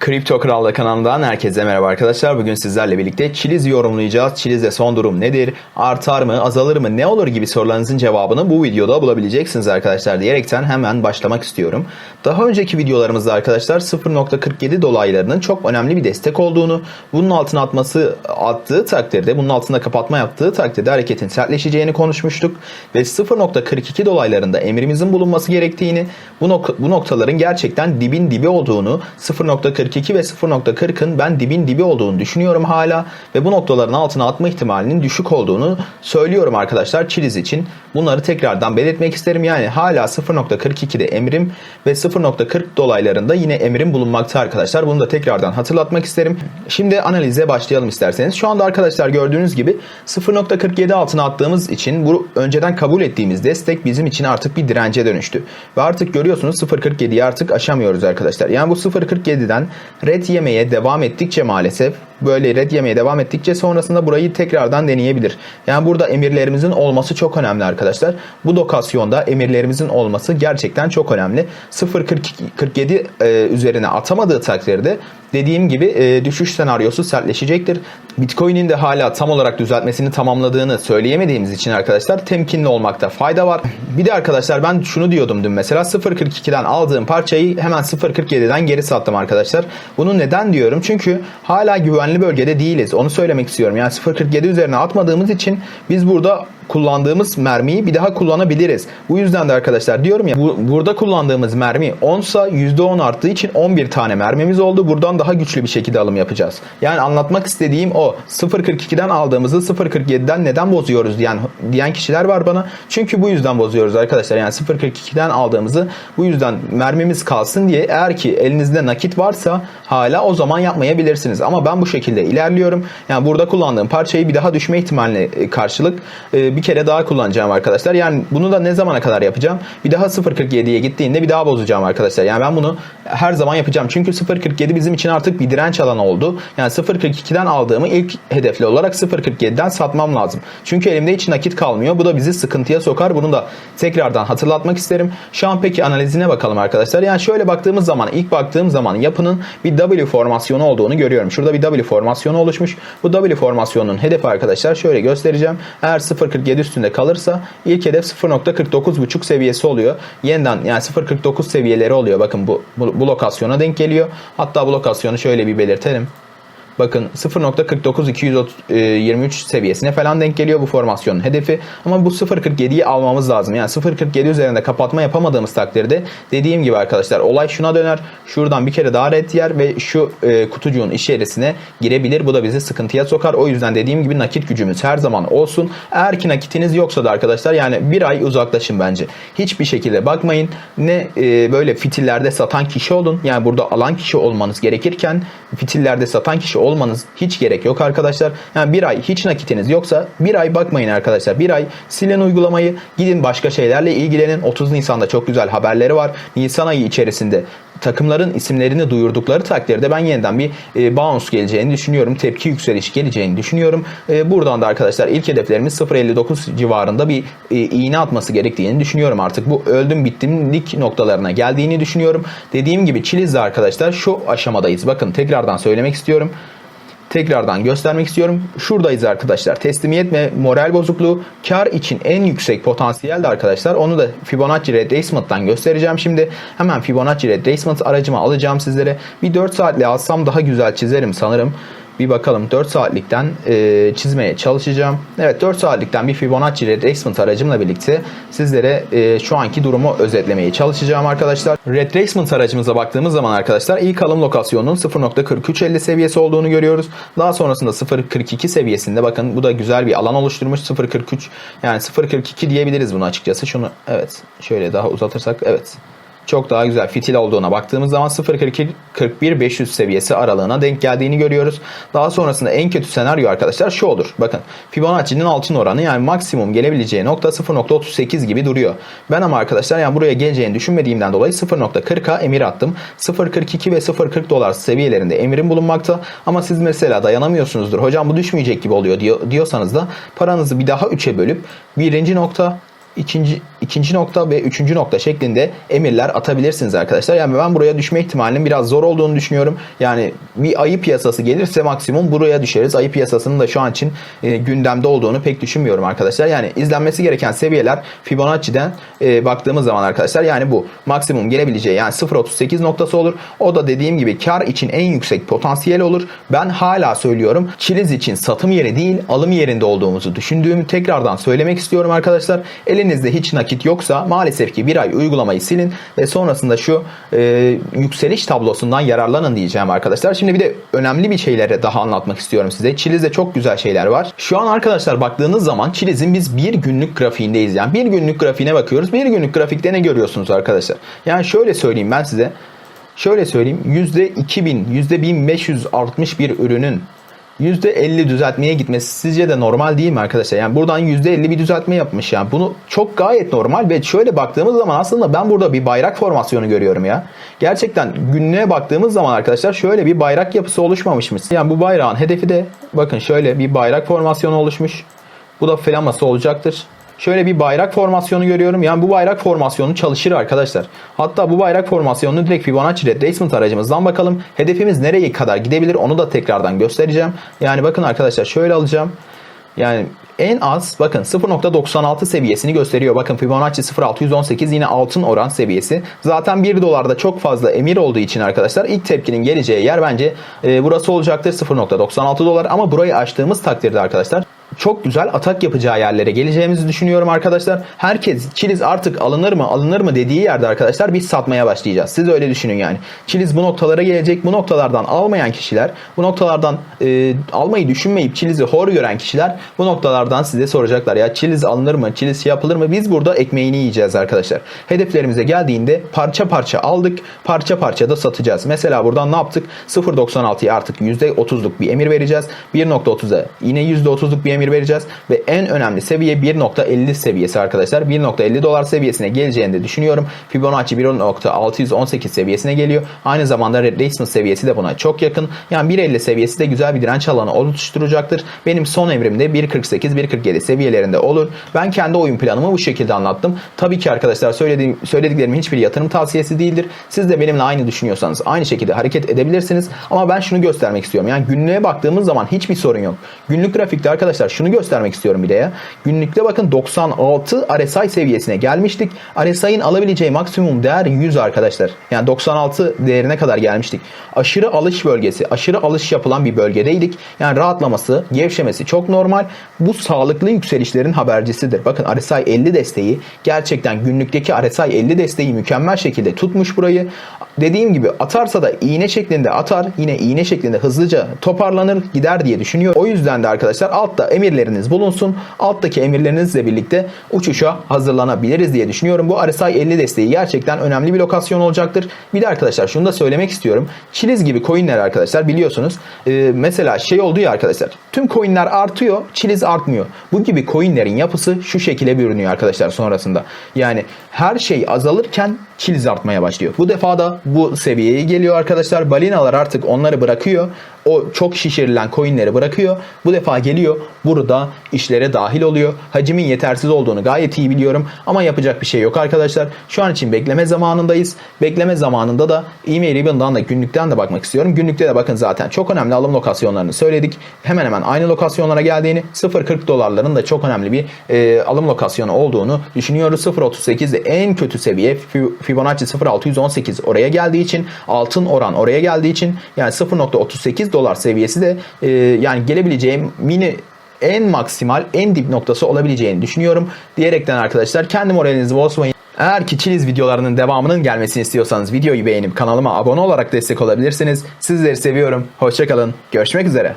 Kripto Krallığı kanalından herkese merhaba arkadaşlar. Bugün sizlerle birlikte Chiliz yorumlayacağız. Chiliz'de son durum nedir? Artar mı? Azalır mı? Ne olur gibi sorularınızın cevabını bu videoda bulabileceksiniz arkadaşlar diyerekten hemen başlamak istiyorum. Daha önceki videolarımızda arkadaşlar 0.47 dolaylarının çok önemli bir destek olduğunu, bunun altına atması attığı takdirde, bunun altında kapatma yaptığı takdirde hareketin sertleşeceğini konuşmuştuk ve 0.42 dolaylarında emrimizin bulunması gerektiğini, bu, nok- bu noktaların gerçekten dibin dibi olduğunu, 0.42 ve 0.40'ın ben dibin dibi olduğunu düşünüyorum hala ve bu noktaların altına atma ihtimalinin düşük olduğunu söylüyorum arkadaşlar Çiliz için. Bunları tekrardan belirtmek isterim. Yani hala 0.42'de emrim ve 0.40 dolaylarında yine emrim bulunmakta arkadaşlar. Bunu da tekrardan hatırlatmak isterim. Şimdi analize başlayalım isterseniz. Şu anda arkadaşlar gördüğünüz gibi 0.47 altına attığımız için bu önceden kabul ettiğimiz destek bizim için artık bir dirence dönüştü. Ve artık görüyorsunuz 0.47'yi artık aşamıyoruz arkadaşlar. Yani bu 0.47'den red yemeye devam ettikçe maalesef böyle red yemeye devam ettikçe sonrasında burayı tekrardan deneyebilir. Yani burada emirlerimizin olması çok önemli arkadaşlar. Bu lokasyonda emirlerimizin olması gerçekten çok önemli. 0.47 e, üzerine atamadığı takdirde dediğim gibi e, düşüş senaryosu sertleşecektir. Bitcoin'in de hala tam olarak düzeltmesini tamamladığını söyleyemediğimiz için arkadaşlar temkinli olmakta fayda var. Bir de arkadaşlar ben şunu diyordum dün mesela 0.42'den aldığım parçayı hemen 0.47'den geri sattım arkadaşlar. Bunu neden diyorum? Çünkü hala güvenli bölgede değiliz. Onu söylemek istiyorum. Yani 0.47 üzerine atmadığımız için biz burada kullandığımız mermiyi bir daha kullanabiliriz. Bu yüzden de arkadaşlar diyorum ya bu, burada kullandığımız mermi 10 sa %10 arttığı için 11 tane mermimiz oldu. Buradan daha güçlü bir şekilde alım yapacağız. Yani anlatmak istediğim o 0.42'den aldığımızı 0.47'den neden bozuyoruz diyen diyen kişiler var bana. Çünkü bu yüzden bozuyoruz arkadaşlar. Yani 0.42'den aldığımızı bu yüzden mermimiz kalsın diye eğer ki elinizde nakit varsa hala o zaman yapmayabilirsiniz. Ama ben bu şekilde ilerliyorum. Yani burada kullandığım parçayı bir daha düşme ihtimaline karşılık e, bir kere daha kullanacağım arkadaşlar. Yani bunu da ne zamana kadar yapacağım? Bir daha 0.47'ye gittiğinde bir daha bozacağım arkadaşlar. Yani ben bunu her zaman yapacağım. Çünkü 0.47 bizim için artık bir direnç alanı oldu. Yani 0.42'den aldığımı ilk hedefli olarak 0.47'den satmam lazım. Çünkü elimde hiç nakit kalmıyor. Bu da bizi sıkıntıya sokar. Bunu da tekrardan hatırlatmak isterim. Şu an peki analizine bakalım arkadaşlar. Yani şöyle baktığımız zaman ilk baktığım zaman yapının bir W formasyonu olduğunu görüyorum. Şurada bir W formasyonu oluşmuş. Bu W formasyonunun hedefi arkadaşlar şöyle göstereceğim. Eğer 0.47 üstünde kalırsa ilk hedef 0.49.5 seviyesi oluyor. Yeniden yani 0.49 seviyeleri oluyor. Bakın bu, bu, bu lokasyona denk geliyor. Hatta bu lokasyonu şöyle bir belirtelim. Bakın 0.49-223 seviyesine falan denk geliyor bu formasyonun hedefi. Ama bu 0.47'yi almamız lazım. Yani 0.47 üzerinde kapatma yapamadığımız takdirde dediğim gibi arkadaşlar olay şuna döner. Şuradan bir kere daha red yer ve şu e, kutucuğun içerisine girebilir. Bu da bizi sıkıntıya sokar. O yüzden dediğim gibi nakit gücümüz her zaman olsun. Eğer ki nakitiniz yoksa da arkadaşlar yani bir ay uzaklaşın bence. Hiçbir şekilde bakmayın. Ne e, böyle fitillerde satan kişi olun. Yani burada alan kişi olmanız gerekirken fitillerde satan kişi olmanız hiç gerek yok arkadaşlar. Yani bir ay hiç nakitiniz yoksa bir ay bakmayın arkadaşlar. Bir ay silin uygulamayı gidin başka şeylerle ilgilenin. 30 Nisan'da çok güzel haberleri var. Nisan ayı içerisinde takımların isimlerini duyurdukları takdirde ben yeniden bir e, bounce geleceğini düşünüyorum. Tepki yükseliş geleceğini düşünüyorum. E, buradan da arkadaşlar ilk hedeflerimiz 0.59 civarında bir e, iğne atması gerektiğini düşünüyorum artık. Bu öldüm bittimlik noktalarına geldiğini düşünüyorum. Dediğim gibi Chiliz'de arkadaşlar şu aşamadayız. Bakın tekrardan söylemek istiyorum tekrardan göstermek istiyorum. Şuradayız arkadaşlar. Teslimiyet ve moral bozukluğu kar için en yüksek potansiyel de arkadaşlar. Onu da Fibonacci Retracement'tan göstereceğim şimdi. Hemen Fibonacci Retracement aracımı alacağım sizlere. Bir 4 saatle alsam daha güzel çizerim sanırım. Bir bakalım 4 saatlikten e, çizmeye çalışacağım. Evet 4 saatlikten bir Fibonacci Retracement aracımla birlikte sizlere e, şu anki durumu özetlemeye çalışacağım arkadaşlar. Retracement aracımıza baktığımız zaman arkadaşlar ilk alım lokasyonunun 0.4350 seviyesi olduğunu görüyoruz. Daha sonrasında 0.42 seviyesinde bakın bu da güzel bir alan oluşturmuş 0.43 yani 0.42 diyebiliriz bunu açıkçası. Şunu evet şöyle daha uzatırsak evet çok daha güzel fitil olduğuna baktığımız zaman 0.42-41-500 seviyesi aralığına denk geldiğini görüyoruz. Daha sonrasında en kötü senaryo arkadaşlar şu olur. Bakın Fibonacci'nin altın oranı yani maksimum gelebileceği nokta 0.38 gibi duruyor. Ben ama arkadaşlar yani buraya geleceğini düşünmediğimden dolayı 0.40'a emir attım. 0.42 ve 0.40 dolar seviyelerinde emirim bulunmakta. Ama siz mesela dayanamıyorsunuzdur. Hocam bu düşmeyecek gibi oluyor diyor, diyorsanız da paranızı bir daha 3'e bölüp birinci nokta ikinci ikinci nokta ve üçüncü nokta şeklinde emirler atabilirsiniz arkadaşlar. Yani ben buraya düşme ihtimalinin biraz zor olduğunu düşünüyorum. Yani bir ayı piyasası gelirse maksimum buraya düşeriz. Ayı piyasasının da şu an için e, gündemde olduğunu pek düşünmüyorum arkadaşlar. Yani izlenmesi gereken seviyeler Fibonacci'den e, baktığımız zaman arkadaşlar yani bu maksimum gelebileceği yani 0.38 noktası olur. O da dediğim gibi kar için en yüksek potansiyel olur. Ben hala söylüyorum. Çiliz için satım yeri değil alım yerinde olduğumuzu düşündüğümü tekrardan söylemek istiyorum arkadaşlar. Elinizde hiç nakit yoksa maalesef ki bir ay uygulamayı silin ve sonrasında şu e, yükseliş tablosundan yararlanın diyeceğim arkadaşlar. Şimdi bir de önemli bir şeyleri daha anlatmak istiyorum size. Çiliz'de çok güzel şeyler var. Şu an arkadaşlar baktığınız zaman Çiliz'in biz bir günlük grafiğindeyiz. Yani bir günlük grafiğine bakıyoruz. Bir günlük grafikte ne görüyorsunuz arkadaşlar? Yani şöyle söyleyeyim ben size. Şöyle söyleyeyim. %2000, %1500 artmış bir ürünün %50 düzeltmeye gitmesi sizce de normal değil mi arkadaşlar? Yani buradan %50 bir düzeltme yapmış yani. Bunu çok gayet normal ve şöyle baktığımız zaman aslında ben burada bir bayrak formasyonu görüyorum ya. Gerçekten günlüğe baktığımız zaman arkadaşlar şöyle bir bayrak yapısı oluşmamış mı? Yani bu bayrağın hedefi de bakın şöyle bir bayrak formasyonu oluşmuş. Bu da flaması olacaktır. Şöyle bir bayrak formasyonu görüyorum. Yani bu bayrak formasyonu çalışır arkadaşlar. Hatta bu bayrak formasyonunu direkt Fibonacci retracement aracımızdan bakalım. Hedefimiz nereye kadar gidebilir onu da tekrardan göstereceğim. Yani bakın arkadaşlar şöyle alacağım. Yani en az bakın 0.96 seviyesini gösteriyor. Bakın Fibonacci 0.618 yine altın oran seviyesi. Zaten 1 dolarda çok fazla emir olduğu için arkadaşlar ilk tepkinin geleceği yer bence e, burası olacaktır 0.96 dolar. Ama burayı açtığımız takdirde arkadaşlar çok güzel atak yapacağı yerlere geleceğimizi düşünüyorum arkadaşlar. Herkes Çiliz artık alınır mı alınır mı dediği yerde arkadaşlar biz satmaya başlayacağız. Siz öyle düşünün yani. Çiliz bu noktalara gelecek. Bu noktalardan almayan kişiler, bu noktalardan e, almayı düşünmeyip Çiliz'i hor gören kişiler bu noktalardan size soracaklar. Ya Çiliz alınır mı? Çiliz yapılır mı? Biz burada ekmeğini yiyeceğiz arkadaşlar. Hedeflerimize geldiğinde parça parça aldık. Parça parça da satacağız. Mesela buradan ne yaptık? 0.96'ya artık %30'luk bir emir vereceğiz. 1.30'a yine %30'luk bir emir vereceğiz. Ve en önemli seviye 1.50 seviyesi arkadaşlar. 1.50 dolar seviyesine geleceğini de düşünüyorum. Fibonacci 1.618 seviyesine geliyor. Aynı zamanda retracement seviyesi de buna çok yakın. Yani 1.50 seviyesi de güzel bir direnç alanı oluşturacaktır. Benim son emrimde 1.48-1.47 seviyelerinde olur. Ben kendi oyun planımı bu şekilde anlattım. Tabii ki arkadaşlar söylediğim, söylediklerimin hiçbir yatırım tavsiyesi değildir. Siz de benimle aynı düşünüyorsanız aynı şekilde hareket edebilirsiniz. Ama ben şunu göstermek istiyorum. Yani günlüğe baktığımız zaman hiçbir sorun yok. Günlük grafikte arkadaşlar şunu göstermek istiyorum bir de ya. Günlükte bakın 96 RSI seviyesine gelmiştik. RSI'nin alabileceği maksimum değer 100 arkadaşlar. Yani 96 değerine kadar gelmiştik. Aşırı alış bölgesi, aşırı alış yapılan bir bölgedeydik. Yani rahatlaması, gevşemesi çok normal. Bu sağlıklı yükselişlerin habercisidir. Bakın RSI 50 desteği gerçekten günlükteki RSI 50 desteği mükemmel şekilde tutmuş burayı. Dediğim gibi atarsa da iğne şeklinde atar. Yine iğne şeklinde hızlıca toparlanır gider diye düşünüyor. O yüzden de arkadaşlar altta emirleriniz bulunsun. Alttaki emirlerinizle birlikte uçuşa hazırlanabiliriz diye düşünüyorum. Bu RSI 50 desteği gerçekten önemli bir lokasyon olacaktır. Bir de arkadaşlar şunu da söylemek istiyorum. Çiliz gibi coinler arkadaşlar biliyorsunuz. E, mesela şey oldu ya arkadaşlar. Tüm coinler artıyor, Çiliz artmıyor. Bu gibi coinlerin yapısı şu şekilde bürünüyor arkadaşlar sonrasında. Yani her şey azalırken Çiliz artmaya başlıyor. Bu defa da bu seviyeye geliyor arkadaşlar. Balinalar artık onları bırakıyor. O çok şişirilen coinleri bırakıyor. Bu defa geliyor. Burada işlere dahil oluyor. Hacimin yetersiz olduğunu gayet iyi biliyorum. Ama yapacak bir şey yok arkadaşlar. Şu an için bekleme zamanındayız. Bekleme zamanında da e-mail ribbon'dan da günlükten de bakmak istiyorum. Günlükte de bakın zaten çok önemli alım lokasyonlarını söyledik. Hemen hemen aynı lokasyonlara geldiğini 0.40 dolarların da çok önemli bir e, alım lokasyonu olduğunu düşünüyoruz. 0.38 de en kötü seviye Fibonacci 0.618 oraya geldiği için altın oran oraya geldiği için yani 0.38 dolar seviyesi de e, yani gelebileceğim mini en maksimal en dip noktası olabileceğini düşünüyorum. Diyerekten arkadaşlar kendi moralinizi bozmayın. Eğer ki Chiliz videolarının devamının gelmesini istiyorsanız videoyu beğenip kanalıma abone olarak destek olabilirsiniz. Sizleri seviyorum. Hoşçakalın. Görüşmek üzere.